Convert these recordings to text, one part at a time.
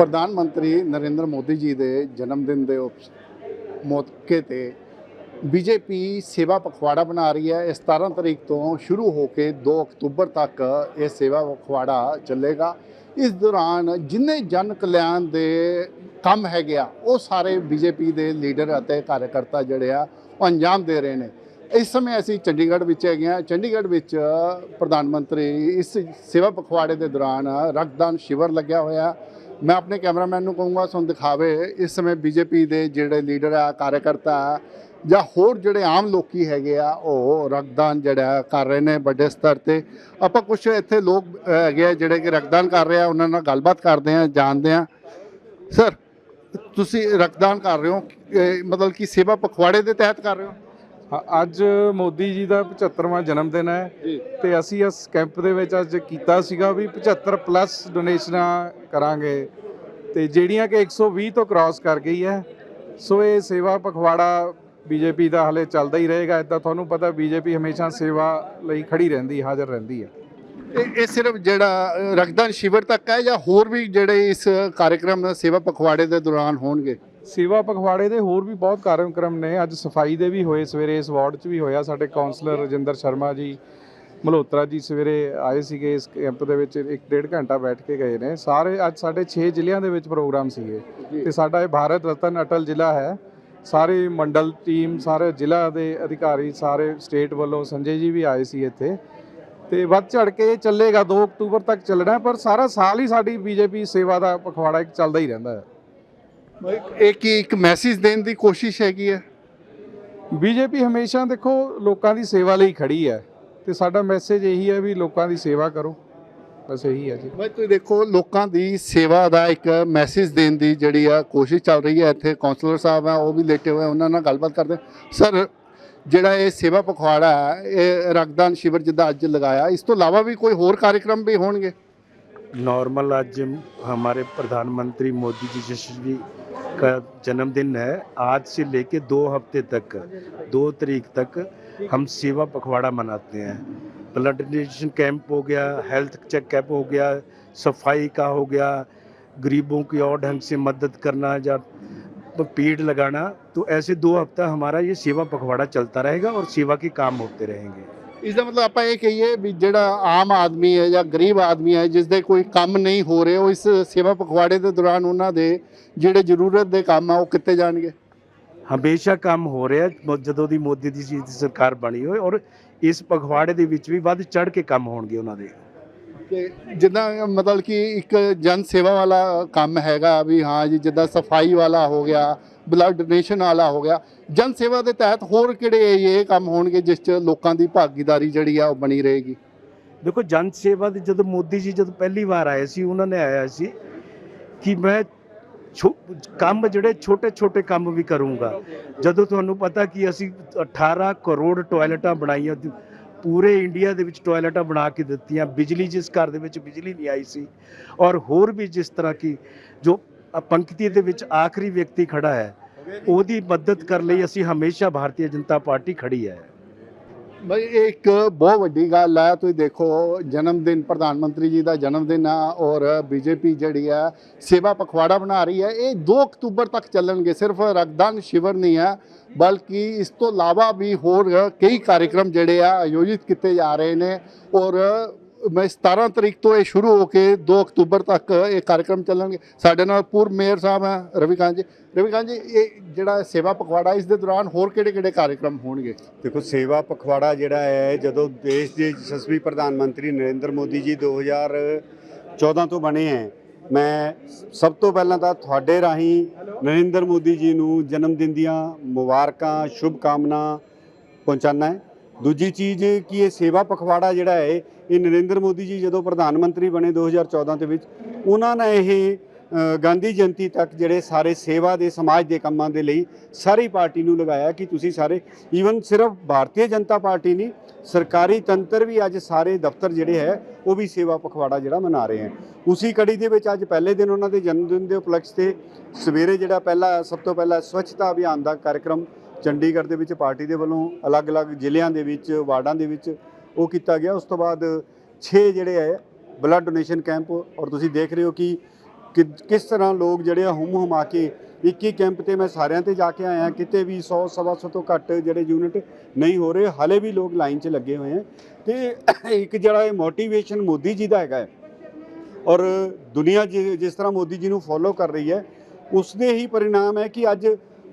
ਪ੍ਰਧਾਨ ਮੰਤਰੀ ਨਰਿੰਦਰ ਮੋਦੀ ਜੀ ਦੇ ਜਨਮ ਦਿਨ ਦੇ ਉਪਸ- ਮੌਕੇ ਤੇ ਬੀਜੇਪੀ ਸੇਵਾ ਪਖਵਾੜਾ ਬਣਾ ਰਹੀ ਹੈ। ਇਹ 17 ਤਰੀਕ ਤੋਂ ਸ਼ੁਰੂ ਹੋ ਕੇ 2 ਅਕਤੂਬਰ ਤੱਕ ਇਹ ਸੇਵਾ ਪਖਵਾੜਾ ਚੱਲੇਗਾ। ਇਸ ਦੌਰਾਨ ਜਿੰਨੇ ਜਨ ਕਲਿਆਣ ਦੇ ਕੰਮ ਹੈਗੇ ਆ, ਉਹ ਸਾਰੇ ਬੀਜੇਪੀ ਦੇ ਲੀਡਰ ਅਤੇ ਕਾਰਜਕਰਤਾ ਜਿਹੜੇ ਆ, ਉਹ ਅੰਜਾਮ ਦੇ ਰਹੇ ਨੇ। ਇਸ ਸਮੇਂ ਅਸੀਂ ਚੰਡੀਗੜ੍ਹ ਵਿੱਚ ਹੈਗੇ ਹਾਂ। ਚੰਡੀਗੜ੍ਹ ਵਿੱਚ ਪ੍ਰਧਾਨ ਮੰਤਰੀ ਇਸ ਸੇਵਾ ਪਖਵਾੜੇ ਦੇ ਦੌਰਾਨ ਰਕਤਦਾਨ ਸ਼ਿਵਰ ਲੱਗਿਆ ਹੋਇਆ। ਮੈਂ ਆਪਣੇ ਕੈਮਰਾਮੈਨ ਨੂੰ ਕਹੂੰਗਾ, ਤੁਹਾਨੂੰ ਦਿਖਾਵੇ, ਇਸ ਸਮੇਂ ਬੀਜੇਪੀ ਦੇ ਜਿਹੜੇ ਲੀਡਰ ਆ, ਕਾਰਜਕਰਤਾ ਜਾਂ ਹੋਰ ਜਿਹੜੇ ਆਮ ਲੋਕੀ ਹੈਗੇ ਆ, ਉਹ ਰਕਤਦਾਨ ਜਿਹੜਾ ਕਰ ਰਹੇ ਨੇ ਵੱਡੇ ਸਤਰ ਤੇ। ਆਪਾਂ ਕੁਝ ਇੱਥੇ ਲੋਕ ਹੈਗੇ ਆ ਜਿਹੜੇ ਕਿ ਰਕਤਦਾਨ ਕਰ ਰਹੇ ਆ, ਉਹਨਾਂ ਨਾਲ ਗੱਲਬਾਤ ਕਰਦੇ ਆ, ਜਾਣਦੇ ਆ। ਸਰ ਤੁਸੀਂ ਰਕਤਦਾਨ ਕਰ ਰਹੇ ਹੋ ਮਤਲਬ ਕਿ ਸੇਵਾ ਪਖਵਾੜੇ ਦੇ ਤਹਿਤ ਕਰ ਰਹੇ ਹੋ? ਅੱਜ ਮੋਦੀ ਜੀ ਦਾ 75ਵਾਂ ਜਨਮ ਦਿਨ ਹੈ ਤੇ ਅਸੀਂ ਇਸ ਕੈਂਪ ਦੇ ਵਿੱਚ ਅੱਜ ਕੀਤਾ ਸੀਗਾ ਵੀ 75 ਪਲੱਸ ਡੋਨੇਸ਼ਨਾਂ ਕਰਾਂਗੇ। ਤੇ ਜਿਹੜੀਆਂ ਕਿ 120 ਤੋਂ ਕ੍ਰਾਸ ਕਰ ਗਈ ਹੈ ਸੋ ਇਹ ਸੇਵਾ ਪਖਵਾੜਾ ਬੀਜੇਪੀ ਦਾ ਹਲੇ ਚੱਲਦਾ ਹੀ ਰਹੇਗਾ। ਇਦਾਂ ਤੁਹਾਨੂੰ ਪਤਾ ਬੀਜੇਪੀ ਹਮੇਸ਼ਾ ਸੇਵਾ ਲਈ ਖੜੀ ਰਹਿੰਦੀ ਹਾਜ਼ਰ ਰਹਿੰਦੀ ਹੈ। ਇਹ ਇਹ ਸਿਰਫ ਜਿਹੜਾ ਰਕਤਦਾਨ ਸ਼ਿਵਰ ਤੱਕ ਹੈ ਜਾਂ ਹੋਰ ਵੀ ਜਿਹੜੇ ਇਸ ਕਾਰਜਕ੍ਰਮ ਸੇਵਾ ਪਖਵਾੜੇ ਦੇ ਦੌਰਾਨ ਹੋਣਗੇ? ਸੇਵਾ ਪਖਵਾੜੇ ਦੇ ਹੋਰ ਵੀ ਬਹੁਤ ਕਾਰਜਕ੍ਰਮ ਨੇ। ਅੱਜ ਸਫ਼ਾਈ ਦੇ ਵੀ ਹੋਏ ਸਵੇਰੇ ਇਸ ਵਾਰਡ 'ਚ ਵੀ ਹੋਇਆ। ਸਾਡੇ ਕਾਉਂਸਲਰ ਰਜਿੰਦਰ ਸ਼ਰਮਾ ਜੀ ਮਲਹੋਤਰਾ ਜੀ ਸਵੇਰੇ ਆਏ ਸੀਗੇ ਇਸ ਕੈਂਪ ਦੇ ਵਿੱਚ ਇੱਕ ਡੇਢ ਘੰਟਾ ਬੈਠ ਕੇ ਗਏ ਨੇ। ਸਾਰੇ ਅੱਜ ਸਾਡੇ 6 ਜ਼ਿਲ੍ਹਿਆਂ ਦੇ ਵਿੱਚ ਪ੍ਰੋਗਰਾਮ ਸੀਗੇ। ਤੇ ਸਾਡਾ ਇਹ ਭਾਰਤ ਰਤਨ ਅਟਲ ਜ਼ਿਲ੍ਹਾ ਹੈ। ਸਾਰੇ ਮੰਡਲ ਟੀਮ ਸਾਰੇ ਜ਼ਿਲ੍ਹਾ ਦੇ ਅਧਿਕਾਰੀ ਸਾਰੇ ਸਟੇਟ ਵੱਲੋਂ ਸੰਜੇ ਜੀ ਵੀ ਆਏ ਸੀ ਇੱਥੇ। ਤੇ ਵੱਧ ਚੜ ਕੇ ਚੱਲੇਗਾ। 2 ਅਕਤੂਬਰ ਤੱਕ ਚੱਲਣਾ ਪਰ ਸਾਰਾ ਸਾਲ ਹੀ ਸਾਡੀ ਬੀਜੇਪੀ ਸੇਵਾ ਦਾ ਪਖਵਾੜਾ ਇੱਕ ਚੱਲਦਾ ਹੀ ਰਹਿੰਦਾ ਹੈ। ਇਹ ਕੀ ਇੱਕ ਮੈਸੇਜ ਦੇਣ ਦੀ ਕੋਸ਼ਿਸ਼ ਹੈਗੀ ਹੈ? ਬੀਜੇਪੀ ਹਮੇਸ਼ਾ ਦੇਖੋ ਲੋਕਾਂ ਦੀ ਸੇਵਾ ਲਈ ਖੜੀ ਹੈ ਤੇ ਸਾਡਾ ਮੈਸੇਜ ਇਹੀ ਹੈ ਵੀ ਲੋਕਾਂ ਦੀ ਸੇਵਾ ਕਰੋ। ਬਸ ਇਹੀ ਹੈ ਜੀ। ਬਈ ਤੁਸੀਂ ਦੇਖੋ ਲੋਕਾਂ ਦੀ ਸੇਵਾ ਦਾ ਇੱਕ ਮੈਸੇਜ ਦੇਣ ਦੀ ਜਿਹੜੀ ਆ ਕੋਸ਼ਿਸ਼ ਚੱਲ ਰਹੀ ਹੈ। ਇੱਥੇ ਕਾਉਂਸਲਰ ਸਾਹਿਬ ਆ ਉਹ ਵੀ ਲੇਟੇ ਹੋਏ ਉਹਨਾਂ ਨਾਲ ਗੱਲਬਾਤ ਕਰਦੇ। ਸਰ ਜਿਹੜਾ ਇਹ ਸੇਵਾ ਪਖਵਾੜਾ ਇਹ ਰਕਤਦਾਨ ਸ਼ਿਵਰ ਜਿੱਦਾਂ ਅੱਜ ਲਗਾਇਆ ਇਸ ਤੋਂ ਇਲਾਵਾ ਵੀ ਕੋਈ ਹੋਰ ਕਾਰਜਕ੍ਰਮ ਵੀ ਹੋਣਗੇ? नॉर्मल आज हमारे प्रधानमंत्री मोदी जी यशस्वी का जन्मदिन है। आज से लेके दो हफ़्ते तक, दो तारीख तक हम सेवा पखवाड़ा मनाते हैं। ब्लड डोनेशन कैंप हो गया, हेल्थ चेकअप हो गया, सफ़ाई का हो गया, गरीबों की और ढंग से मदद करना या पेड़ लगाना तो ऐसे दो हफ़्ता हमारा ये सेवा पखवाड़ा चलता रहेगा और सेवा के काम होते रहेंगे। ਇਸ ਦਾ ਮਤਲਬ ਆਪਾਂ ਇਹ ਕਹੀਏ ਵੀ ਜਿਹੜਾ ਆਮ ਆਦਮੀ ਹੈ ਜਾਂ ਗਰੀਬ ਆਦਮੀ ਹੈ ਜਿਸ ਦੇ ਕੋਈ ਕੰਮ ਨਹੀਂ ਹੋ ਰਹੇ ਉਹ ਇਸ ਸੇਵਾ ਪਖਵਾੜੇ ਦੇ ਦੌਰਾਨ ਉਹਨਾਂ ਦੇ ਜਿਹੜੇ ਜ਼ਰੂਰਤ ਦੇ ਕੰਮ ਆ ਉਹ ਕਿੱਤੇ ਜਾਣਗੇ? ਹਮੇਸ਼ਾ ਕੰਮ ਹੋ ਰਿਹਾ ਜਦੋਂ ਦੀ ਮੋਦੀ ਦੀ ਜੀ ਦੀ ਸਰਕਾਰ ਬਣੀ ਹੋਈ ਔਰ ਇਸ ਪਖਵਾੜੇ ਦੇ ਵਿੱਚ ਵੀ ਵੱਧ ਚੜ ਕੇ ਕੰਮ ਹੋਣਗੇ ਉਹਨਾਂ ਦੇ। ਕਿ ਜਿੱਦਾਂ ਮਤਲਬ ਕਿ ਇੱਕ ਜਨ ਸੇਵਾ ਵਾਲਾ ਕੰਮ ਹੈਗਾ ਵੀ ਹਾਂ ਜੀ ਜਿੱਦਾਂ ਸਫ਼ਾਈ ਵਾਲਾ ਹੋ ਗਿਆ ਬਲੱਡ ਡੋਨੇਸ਼ਨ ਵਾਲਾ ਹੋ ਗਿਆ। ਜਨ ਸੇਵਾ ਦੇ ਤਹਿਤ ਹੋਰ ਕਿਹੜੇ ਇਹ ਕੰਮ ਹੋਣਗੇ ਜਿਸ 'ਚ ਲੋਕਾਂ ਦੀ ਭਾਗੀਦਾਰੀ ਜਿਹੜੀ ਆ ਉਹ ਬਣੀ ਰਹੇਗੀ? ਦੇਖੋ, ਜਨ ਸੇਵਾ ਦੇ ਜਦੋਂ ਮੋਦੀ ਜੀ ਜਦੋਂ ਪਹਿਲੀ ਵਾਰ ਆਏ ਸੀ, ਉਹਨਾਂ ਨੇ ਆਇਆ ਸੀ ਕਿ ਮੈਂ ਛੋ- ਕੰਮ ਜਿਹੜੇ ਛੋਟੇ ਛੋਟੇ ਕੰਮ ਵੀ ਕਰੂੰਗਾ। ਜਦੋਂ ਤੁਹਾਨੂੰ ਪਤਾ ਕਿ ਅਸੀਂ 18 ਕਰੋੜ ਟਾਇਲਟਾਂ ਬਣਾਈਆਂ ਪੂਰੇ ਇੰਡੀਆ ਦੇ ਵਿੱਚ ਟਾਇਲਟਾਂ ਬਣਾ ਕੇ ਦਿੱਤੀਆਂ। ਬਿਜਲੀ ਜਿਸ ਘਰ ਦੇ ਵਿੱਚ ਬਿਜਲੀ ਨਹੀਂ ਆਈ ਸੀ। ਔਰ ਹੋਰ ਵੀ ਜਿਸ ਤਰ੍ਹਾਂ ਕੀ ਜੋ ਪੰਕਤੀ ਦੇ ਵਿੱਚ ਆਖਰੀ ਵਿਅਕਤੀ ਖੜਾ ਹੈ। ਉਹਦੀ ਮਦਦ ਕਰਨ ਲਈ ਅਸੀਂ ਹਮੇਸ਼ਾ ਭਾਰਤੀ ਜਨਤਾ ਪਾਰਟੀ ਖੜੀ ਹੈ। ਬਈ, ਇਹ ਇੱਕ ਬਹੁਤ ਵੱਡੀ ਗੱਲ ਹੈ। ਤੁਸੀਂ ਦੇਖੋ, ਜਨਮ ਦਿਨ, ਪ੍ਰਧਾਨ ਮੰਤਰੀ ਜੀ ਦਾ ਜਨਮ ਦਿਨ ਆ ਔਰ ਬੀਜੇਪੀ ਜਿਹੜੀ ਆ, ਸੇਵਾ ਪਖਵਾੜਾ ਬਣਾ ਰਹੀ ਹੈ। ਇਹ 2 ਅਕਤੂਬਰ ਤੱਕ ਚੱਲਣਗੇ। ਸਿਰਫ ਰਕਤਦਾਨ ਸ਼ਿਵਰ ਨਹੀਂ ਹੈ, ਬਲਕਿ ਇਸ ਤੋਂ ਇਲਾਵਾ ਵੀ ਹੋਰ ਕਈ ਕਾਰਜਕ੍ਰਮ ਜਿਹੜੇ ਆ, ਆਯੋਜਿਤ ਕੀਤੇ ਜਾ ਰਹੇ ਨੇ ਔਰ ਮੈਂ 17 ਤਰੀਕ ਤੋਂ ਇਹ ਸ਼ੁਰੂ ਹੋ ਕੇ 2 ਅਕਤੂਬਰ ਤੱਕ ਇਹ ਕਾਰਜਕ੍ਰਮ ਚੱਲਣਗੇ। ਸਾਡੇ ਨਾਲ ਪੂਰਬ ਮੇਅਰ ਸਾਹਿਬ ਹੈ ਰਵੀਕਾਂਤ ਜੀ। ਰਵੀਕਾਂਤ ਜੀ, ਇਹ ਜਿਹੜਾ ਸੇਵਾ ਪਖਵਾੜਾ ਇਸ ਦੇ ਦੌਰਾਨ ਹੋਰ ਕਿਹੜੇ ਕਿਹੜੇ ਕਾਰਜਕ੍ਰਮ ਹੋਣਗੇ? ਦੇਖੋ, ਸੇਵਾ ਪਖਵਾੜਾ ਜਿਹੜਾ ਹੈ, ਜਦੋਂ ਦੇਸ਼ ਦੇ ਯਸ਼ਸਵੀ ਪ੍ਰਧਾਨ ਮੰਤਰੀ ਨਰਿੰਦਰ ਮੋਦੀ ਜੀ 2014 ਤੋਂ ਬਣੇ ਹੈ, ਮੈਂ ਸਭ ਤੋਂ ਪਹਿਲਾਂ ਤਾਂ ਤੁਹਾਡੇ ਰਾਹੀਂ ਨਰਿੰਦਰ ਮੋਦੀ ਜੀ ਨੂੰ ਜਨਮ ਦਿਨ ਦੀਆਂ ਮੁਬਾਰਕਾਂ ਸ਼ੁਭ ਕਾਮਨਾ ਪਹੁੰਚਾਉਣਾ ਹੈ। ਦੂਜੀ ਚੀਜ਼ ਕਿ ਇਹ ਸੇਵਾ ਪਖਵਾੜਾ ਜਿਹੜਾ ਹੈ, ਇਹ ਨਰਿੰਦਰ ਮੋਦੀ ਜੀ ਜਦੋਂ ਪ੍ਰਧਾਨ ਮੰਤਰੀ ਬਣੇ 2014 ਦੇ ਵਿੱਚ, ਉਹਨਾਂ ਨੇ ਇਹ ਗਾਂਧੀ ਜਯੰਤੀ ਤੱਕ ਜਿਹੜੇ ਸਾਰੇ ਸੇਵਾ ਦੇ, ਸਮਾਜ ਦੇ ਕੰਮਾਂ ਦੇ ਲਈ ਸਾਰੀ ਪਾਰਟੀ ਨੂੰ ਲਗਾਇਆ ਕਿ ਤੁਸੀਂ ਸਾਰੇ ਈਵਨ ਸਿਰਫ ਭਾਰਤੀ ਜਨਤਾ ਪਾਰਟੀ ਨਹੀਂ, ਸਰਕਾਰੀ ਤੰਤਰ ਵੀ ਅੱਜ ਸਾਰੇ ਦਫ਼ਤਰ ਜਿਹੜੇ ਹੈ, ਉਹ ਵੀ ਸੇਵਾ ਪਖਵਾੜਾ ਜਿਹੜਾ ਮਨਾ ਰਹੇ ਹਨ ਉਸੇ ਕੜੀ ਦੇ ਵਿੱਚ ਅੱਜ ਪਹਿਲੇ ਦਿਨ ਉਹਨਾਂ ਦੇ ਜਨਮ ਦਿਨ ਦੇ ਉਪਲਕਸ਼ ਤੇ ਸਵੇਰੇ ਜਿਹੜਾ ਪਹਿਲਾ, ਸਭ ਤੋਂ ਪਹਿਲਾ ਸਵੱਛਤਾ ਅਭਿਆਨ ਦਾ ਕਾਰਜਕ੍ਰਮ ਚੰਡੀਗੜ੍ਹ ਦੇ ਵਿੱਚ ਪਾਰਟੀ ਦੇ ਵੱਲੋਂ ਅਲੱਗ-ਅਲੱਗ ਜ਼ਿਲ੍ਹਿਆਂ ਦੇ ਵਿੱਚ, ਵਾਰਡਾਂ ਦੇ ਵਿੱਚ ਉਹ ਕੀਤਾ ਗਿਆ। ਉਸ ਤੋਂ ਬਾਅਦ 6 ਜਿਹੜੇ ਹੈ ਬਲੱਡ ਡੋਨੇਸ਼ਨ ਕੈਂਪ ਔਰ ਤੁਸੀਂ ਦੇਖ ਰਹੇ ਹੋ ਕਿ ਕਿ ਕਿਸ ਤਰ੍ਹਾਂ ਲੋਕ ਜਿਹੜੇ ਆ ਹੁਮ ਹੁਮਾ ਕੇ ਇੱਕ ਹੀ ਕੈਂਪ ਤੇ ਮੈਂ ਸਾਰਿਆਂ ਤੇ ਜਾ ਕੇ ਆਇਆ। ਕਿਤੇ ਵੀ 100 ਸਵਾ ਸੌ ਤੋਂ ਘੱਟ ਜਿਹੜੇ ਯੂਨਿਟ ਨਹੀਂ ਹੋ ਰਹੇ, ਹਲੇ ਵੀ ਲੋਕ ਲਾਈਨ 'ਚ ਲੱਗੇ ਹੋਏ ਆ। ਤੇ ਇੱਕ ਜਿਹੜਾ ਇਹ ਮੋਟੀਵੇਸ਼ਨ ਮੋਦੀ ਜੀ ਦਾ ਹੈਗਾ ਹੈ, ਔਰ ਦੁਨੀਆ ਜਿ- ਜਿਸ ਤਰ੍ਹਾਂ ਮੋਦੀ ਜੀ ਨੂੰ ਫੋਲੋ ਕਰ ਰਹੀ ਹੈ ਉਸ ਦੇ ਹੀ ਪਰਿਣਾਮ ਹੈ ਕਿ ਅੱਜ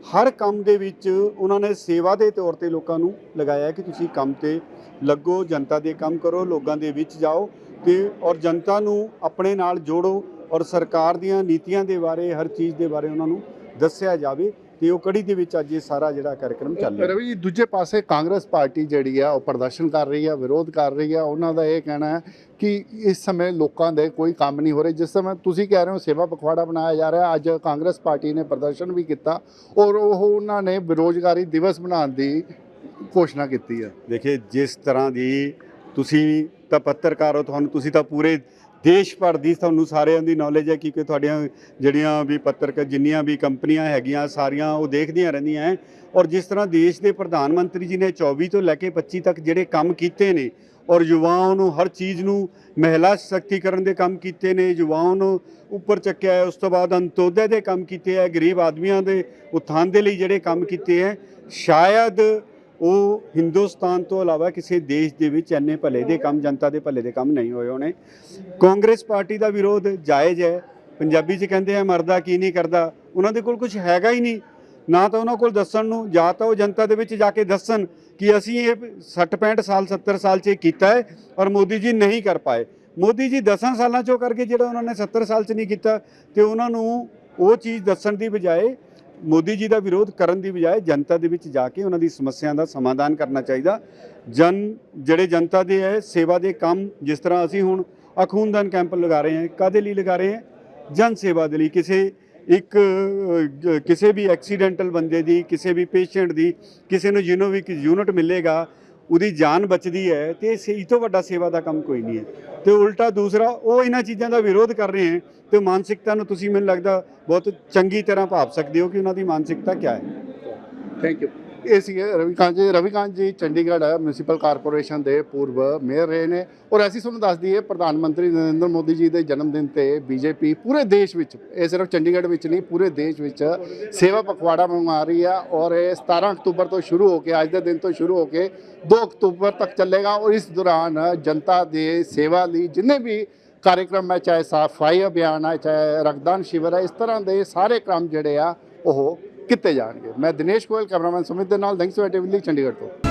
ਹਰ ਕੰਮ ਦੇ ਵਿੱਚ ਉਹਨਾਂ ਨੇ ਸੇਵਾ ਦੇ ਤੌਰ ਤੇ ਲੋਕਾਂ ਨੂੰ ਲਗਾਇਆ ਕਿ ਤੁਸੀਂ ਕੰਮ ਤੇ ਲੱਗੋ, ਜਨਤਾ ਦੇ ਕੰਮ ਕਰੋ, ਲੋਕਾਂ ਦੇ ਵਿੱਚ ਜਾਓ ਤੇ ਔਰ ਜਨਤਾ ਨੂੰ ਆਪਣੇ ਨਾਲ ਜੋੜੋ ਔਰ ਸਰਕਾਰ ਦੀਆਂ ਨੀਤੀਆਂ ਦੇ ਬਾਰੇ, ਹਰ ਚੀਜ਼ ਦੇ ਬਾਰੇ ਉਹਨਾਂ ਨੂੰ ਦੱਸਿਆ ਜਾਵੇ। ਤੇ ਉਹ ਕੜੀ ਦੇ ਵਿੱਚ ਅੱਜ ਇਹ ਸਾਰਾ ਜਿਹੜਾ ਕਾਰਜਕ੍ਰਮ ਚੱਲ ਰਿਹਾ। ਰਵੀ ਜੀ ਦੂਜੇ ਪਾਸੇ ਕਾਂਗਰਸ ਪਾਰਟੀ ਜਿਹੜੀ ਆ ਉਹ ਪ੍ਰਦਰਸ਼ਨ ਕਰ ਰਹੀ ਆ ਵਿਰੋਧ ਕਰ ਰਹੀ ਆ। ਉਹਨਾਂ ਦਾ ਇਹ ਕਹਿਣਾ ਹੈ ਕਿ ਇਸ ਸਮੇਂ ਲੋਕਾਂ ਦੇ ਕੋਈ ਕੰਮ ਨਹੀਂ ਹੋ ਰਹੇ। ਜਿਸ ਸਮੇਂ ਤੁਸੀਂ ਕਹਿ ਰਹੇ ਹੋ ਸੇਵਾ ਪਖਵਾੜਾ ਬਣਾਇਆ ਜਾ ਰਿਹਾ ਅੱਜ ਕਾਂਗਰਸ ਪਾਰਟੀ ਨੇ ਪ੍ਰਦਰਸ਼ਨ ਵੀ ਕੀਤਾ ਔਰ ਉਹ ਉਹਨਾਂ ਨੇ ਬੇਰੋਜ਼ਗਾਰੀ ਦਿਵਸ ਬਣਾਉਣ ਦੀ ਘੋਸ਼ਣਾ ਕੀਤੀ ਹੈ ਦੇਖੇ ਜਿਸ ਤਰ੍ਹਾਂ ਦੀ ਤੁਸੀਂ ਤਾਂ ਪੱਤਰਕਾਰ ਹੋ ਤੁਹਾਨੂੰ ਤੁਸੀਂ ਤਾਂ ਪੂਰੇ ਦੇਸ਼ ਭਰ ਦੀ ਤੁਹਾਨੂੰ ਸਾਰਿਆਂ ਦੀ ਨੌਲੇਜ ਹੈ ਕਿਉਂਕਿ ਤੁਹਾਡੀਆਂ ਜਿਹੜੀਆਂ ਵੀ ਪੱਤਰਕਾਰ ਜਿੰਨੀਆਂ ਵੀ ਕੰਪਨੀਆਂ ਹੈਗੀਆਂ, ਸਾਰੀਆਂ ਉਹ ਦੇਖਦੀਆਂ ਰਹਿੰਦੀਆਂ ਹੈ ਔਰ ਜਿਸ ਤਰ੍ਹਾਂ ਦੇਸ਼ ਦੇ ਪ੍ਰਧਾਨ ਮੰਤਰੀ ਜੀ ਨੇ 24 ਤੋਂ ਲੈ ਕੇ 25 ਤੱਕ ਜਿਹੜੇ ਕੰਮ ਕੀਤੇ ਨੇ, ਔਰ ਯੁਵਾਵਾਂ ਨੂੰ ਹਰ ਚੀਜ਼ ਨੂੰ ਮਹਿਲਾ ਸਸ਼ਕਤੀਕਰਨ ਦੇ ਕੰਮ ਕੀਤੇ ਨੇ, ਯੁਵਾਵਾਂ ਨੂੰ ਉੱਪਰ ਚੱਕਿਆ ਹੈ ਉਸ ਤੋਂ ਬਾਅਦ ਅੰਤੋਦੈ ਦੇ ਕੰਮ ਕੀਤੇ ਹੈ ਗਰੀਬ ਆਦਮੀਆਂ ਦੇ ਉત્ਥਾਨ ਦੇ ਲਈ ਜਿਹੜੇ ਕੰਮ ਕੀਤੇ ਹੈ ਸ਼ਾਇਦ ਉਹ ਹਿੰਦੁਸਤਾਨ ਤੋਂ ਇਲਾਵਾ ਕਿਸੇ ਦੇਸ਼ ਦੇ ਵਿੱਚ ਇੰਨੇ ਭਲੇ ਦੇ ਕੰਮ, ਜਨਤਾ ਦੇ ਭਲੇ ਦੇ ਕੰਮ ਨਹੀਂ ਹੋਏ ਹੋਣੇ। ਕਾਂਗਰਸ ਪਾਰਟੀ ਦਾ ਵਿਰੋਧ ਜਾਇਜ਼ ਹੈ। ਪੰਜਾਬੀ 'ਚ ਕਹਿੰਦੇ ਆ, ਮਰਦਾ ਕੀ ਨਹੀਂ ਕਰਦਾ। ਉਹਨਾਂ ਦੇ ਕੋਲ ਕੁਝ ਹੈਗਾ ਹੀ ਨਹੀਂ। ਨਾ ਤਾਂ ਉਹਨਾਂ ਕੋਲ ਦੱਸਣ ਨੂੰ, ਜਾਂ ਤਾਂ ਉਹ ਜਨਤਾ ਦੇ ਵਿੱਚ ਜਾ ਕੇ ਦੱਸਣ ਕਿ ਅਸੀਂ ਇਹ 60 65 ਸਾਲ 70 ਸਾਲ 'ਚ ਕੀਤਾ ਹੈ ਔਰ ਮੋਦੀ ਜੀ ਨਹੀਂ ਕਰ ਪਾਏ। ਮੋਦੀ ਜੀ 10 ਸਾਲਾਂ 'ਚੋਂ ਕਰਕੇ ਜਿਹੜਾ ਉਹਨਾਂ ਨੇ 70 ਸਾਲ 'ਚ ਨਹੀਂ ਕੀਤਾ, ਤੇ ਉਹਨਾਂ ਨੂੰ ਉਹ ਚੀਜ਼ ਦੱਸਣ ਦੀ ਬਜਾਏ ਮੋਦੀ ਜੀ ਦਾ ਵਿਰੋਧ ਕਰਨ ਦੀ ਬਜਾਏ ਜਨਤਾ ਦੇ ਵਿੱਚ ਜਾ ਕੇ ਉਹਨਾਂ ਦੀ ਸਮੱਸਿਆ ਦਾ ਸਮਾਧਾਨ ਕਰਨਾ ਚਾਹੀਦਾ। ਜਨ, ਜਿਹੜੇ ਜਨਤਾ ਦੇ ਹੈ, ਸੇਵਾ ਦੇ ਕੰਮ, ਜਿਸ ਤਰ੍ਹਾਂ ਅਸੀਂ ਹੁਣ ਅਖੂਨਦਾਨ ਕੈਂਪ ਲਗਾ ਰਹੇ ਹਾਂ ਕਾਦੇ ਲਈ ਲਗਾ ਰਹੇ ਹਾਂ? ਜਨ ਸੇਵਾ ਦੇ ਲਈ। ਕਿਸੇ ਇੱਕ ਕਿਸੇ ਵੀ ਐਕਸੀਡੈਂਟਲ ਬੰਦੇ ਦੀ, ਕਿਸੇ ਵੀ ਪੇਸ਼ੈਂਟ ਦੀ, ਕਿਸੇ ਨੂੰ ਜਿਹਨੂੰ ਵੀ ਯੂਨਿਟ ਮਿਲੇਗਾ ਉਹਦੀ ਜਾਨ ਬਚਦੀ ਹੈ ਤੇ ਇਸ ਤੋਂ ਵੱਡਾ ਸੇਵਾ ਦਾ ਕੰਮ ਕੋਈ ਨਹੀਂ ਹੈ। ਤੇ ਉਲਟਾ ਦੂਸਰਾ, ਉਹ ਇਹਨਾਂ ਚੀਜ਼ਾਂ ਦਾ ਵਿਰੋਧ ਕਰ ਰਹੇ ਹਨ ਤੇ ਮਾਨਸਿਕਤਾ ਨੂੰ ਤੁਸੀਂ ਮੈਨੂੰ ਲੱਗਦਾ ਬਹੁਤ ਚੰਗੀ ਤਰ੍ਹਾਂ ਭਾਪ ਸਕਦੇ ਹੋ ਕਿ ਉਹਨਾਂ ਦੀ ਮਾਨਸਿਕਤਾ ਕੀ ਹੈ। ਥੈਂਕ ਯੂ ਇਹ ਸੀਗੇ ਰਵੀਕਾਂਤ ਜੀ ਰਵੀਕਾਂਤ ਜੀ ਚੰਡੀਗੜ੍ਹ ਮਿਊਨਿਸਪਲ ਕਾਰਪੋਰੇਸ਼ਨ ਦੇ ਪੂਰਵ ਮੇਅਰ ਰਹੇ ਨੇ। ਔਰ ਅਸੀਂ ਤੁਹਾਨੂੰ ਦੱਸ ਦਈਏ, ਪ੍ਰਧਾਨ ਮੰਤਰੀ ਨਰਿੰਦਰ ਮੋਦੀ ਜੀ ਦੇ ਜਨਮ ਦਿਨ ਤੇ ਬੀਜੇਪੀ ਪੂਰੇ ਦੇਸ਼ ਵਿੱਚ, ਇਹ ਸਿਰਫ ਚੰਡੀਗੜ੍ਹ ਵਿੱਚ ਨਹੀਂ, ਪੂਰੇ ਦੇਸ਼ ਵਿੱਚ ਸੇਵਾ ਪਖਵਾੜਾ ਮਨਾ ਰਹੀ ਆ। ਔਰ ਇਹ 17 ਅਕਤੂਬਰ ਤੋਂ ਸ਼ੁਰੂ ਹੋ ਕੇ, ਅੱਜ ਦੇ ਦਿਨ ਤੋਂ ਸ਼ੁਰੂ ਹੋ ਕੇ 2 ਅਕਤੂਬਰ ਤੱਕ ਚੱਲੇਗਾ। ਔਰ ਇਸ ਦੌਰਾਨ ਜਨਤਾ ਦੇ ਸੇਵਾ ਲਈ ਜਿੰਨੇ ਵੀ ਕਾਰਜਕ੍ਰਮ ਹੈ, ਚਾਹੇ ਸਫ਼ਾਈ ਅਭਿਆਨ ਹੈ, ਚਾਹੇ ਰਕਤਦਾਨ ਸ਼ਿਵਰ ਹੈ, ਇਸ ਤਰ੍ਹਾਂ ਦੇ ਸਾਰੇ ਕੰਮ ਜਿਹੜੇ ਆ, ਉਹ ਕੀਤੇ ਜਾਣਗੇ। ਮੈਂ ਦਿਨੇਸ਼ ਗੋਇਲ ਕੈਮਰਾਮੈਨ ਸੁਮਿਤ ਦੇ ਨਾਲ ਥੈਂਕਸ ਫॉर ਟੀਵੀ ਚੰਡੀਗੜ੍ਹ ਤੋਂ।